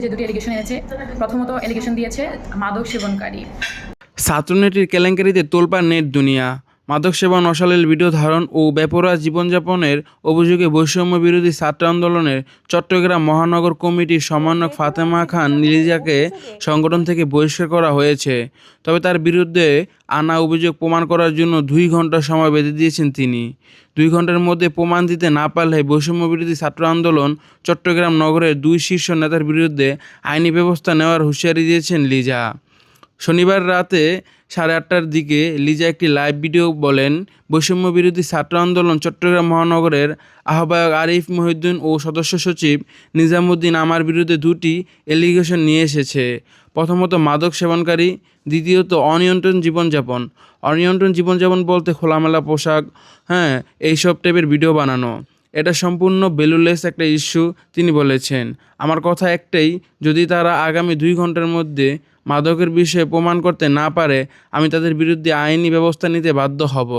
যে দুটি এলিগেশন এনেছে প্রথমত এলিগেশন দিয়েছে মাদক সেবনকারী। ছাত্রনেটির কেলেঙ্কারিতে তোলপাড় নেট দুনিয়া। মাদক সেবন অশালীল ভিডিও ধারণ ও বেপরোয়া জীবনযাপনের অভিযোগে বৈষম্য বিরোধী ছাত্র আন্দোলনের চট্টগ্রাম মহানগর কমিটির সমন্বয়ক ফাতেমা খান নীলিজাকে সংগঠন থেকে বহিষ্কার করা হয়েছে। তবে তার বিরুদ্ধে আনা অভিযোগ প্রমাণ করার জন্য দুই ঘণ্টা সময় বেঁধে দিয়েছেন তিনি। দুই ঘণ্টার মধ্যে প্রমাণ দিতে না পারলে বৈষম্য বিরোধী ছাত্র আন্দোলন চট্টগ্রাম নগরের দুই শীর্ষ নেতার বিরুদ্ধে আইনি ব্যবস্থা নেওয়ার হুঁশিয়ারি দিয়েছেন লিজা। শনিবার রাতে সাড়ে আটটার দিকে লিজা একটি লাইভ ভিডিও বলেন, বৈষম্য বিরোধী ছাত্র আন্দোলন চট্টগ্রাম মহানগরের আহ্বায়ক আরিফ মহিউদ্দিন ও সদস্য সচিব নিজামুদ্দিন আমার বিরুদ্ধে দুটি এলিগেশন নিয়ে এসেছে। প্রথমত, মাদক সেবনকারী, দ্বিতীয়ত, অনিয়ন্ত্রণ জীবনযাপন। অনিয়ন্ত্রণ জীবনযাপন বলতে খোলামেলা পোশাক হ্যাঁ এইসব টাইপের ভিডিও বানানো। এটা সম্পূর্ণ বেলুলেস একটা ইস্যু, তিনি বলেছেন। আমার কথা একটাই, যদি তারা আগামী দুই ঘণ্টার মধ্যে মাদকের বিষয়ে প্রমাণ করতে না পারে আমি তাদের বিরুদ্ধে আইনি ব্যবস্থা নিতে বাধ্য হব।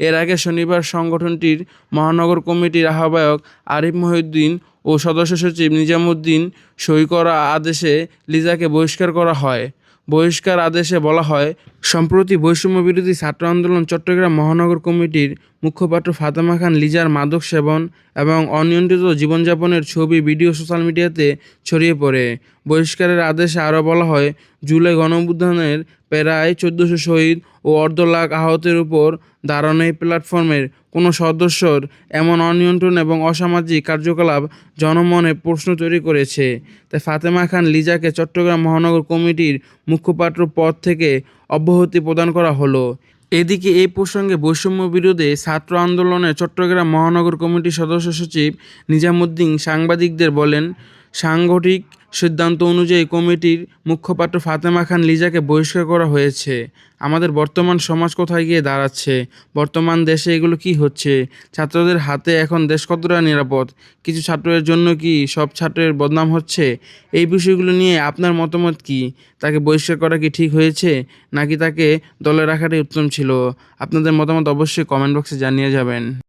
এর আগে শনিবার সংগঠনটির মহানগর কমিটির আহ্বায়ক আরিফ মহিউদ্দিন ও সদস্য সচিব নিজামুদ্দিন সই করা আদেশে লিজাকে বহিষ্কার করা হয়। বহিষ্কার আদেশে বলা হয় সম্প্রতি বৈষম্য বিরোধী ছাত্র আন্দোলন চট্টগ্রাম মহানগর কমিটির মুখপাত্র ফাতেমা খান লিজার মাদক সেবন এবং অনিয়ন্ত্রিত জীবনযাপনের ছবি ভিডিও সোশ্যাল মিডিয়াতে ছড়িয়ে পড়ে। বহিষ্কারের আদেশে আরও বলা হয়, জুলাই গণঅভ্যুত্থানের প্রায় চোদ্দোশো শহীদ ও অর্ধ লাখ আহতের উপর দাঁড়ানো এই প্ল্যাটফর্মের কোনো সদস্যর এমন অনিয়ন্ত্রণ এবং অসামাজিক কার্যকলাপ জনমনে প্রশ্ন তৈরি করেছে। তাই ফাতেমা খান লিজাকে চট্টগ্রাম মহানগর কমিটির মুখপাত্র পদ থেকে অব্যাহতি প্রদান করা হলো। এদিকে এই প্রসঙ্গে বৈষম্য বিরোধে ছাত্র আন্দোলনে চট্টগ্রাম মহানগর কমিটির সদস্য সচিব নিজামুদ্দিন সাংবাদিকদের বলেন সাংগঠনিক সিদ্ধান্ত অনুযায়ী কমিটির মুখপাত্র ফাতেমা খান লিজাকে বহিষ্কার করা হয়েছে। আমাদের বর্তমান সমাজ কোথায় গিয়ে দাঁড়াচ্ছে? বর্তমান দেশে এগুলো কি হচ্ছে? ছাত্রদের হাতে এখন দেশ কতটা নিরাপদ? কিছু ছাত্রের জন্য কি সব ছাত্রের বদনাম হচ্ছে? এই বিষয়গুলো নিয়ে আপনার মতামত কি? তাকে বহিষ্কার করা কি ঠিক হয়েছে? নাকি তাকে দলে রাখাটাই উত্তম ছিল? আপনাদের মতামত অবশ্যই কমেন্ট বক্সে জানিয়ে যাবেন।